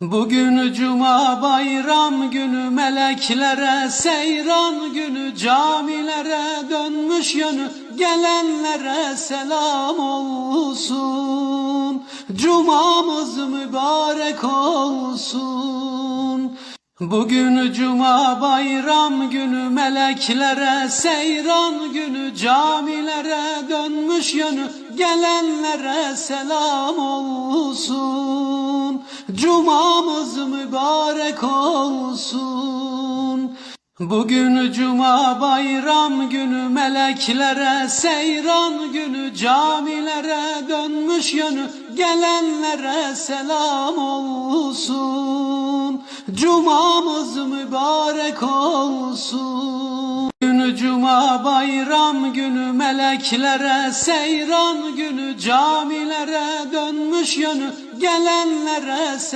Bugün cuma bayram günü meleklere seyran günü camilere dönmüş yönü gelenlere selam olsun. Cumamız mübarek olsun. Bugün cuma bayram günü meleklere seyran günü camilere dönmüş yönü gelenlere selam olsun Cumamız mübarek olsun. Bugün cuma bayram günü meleklere seyran günü camilere dönmüş yönü gelenlere selam olsun. Cumamız mübarek olsun Günü cuma bayram günü meleklere seyran günü camilere dönmüş yönü gelenlere selam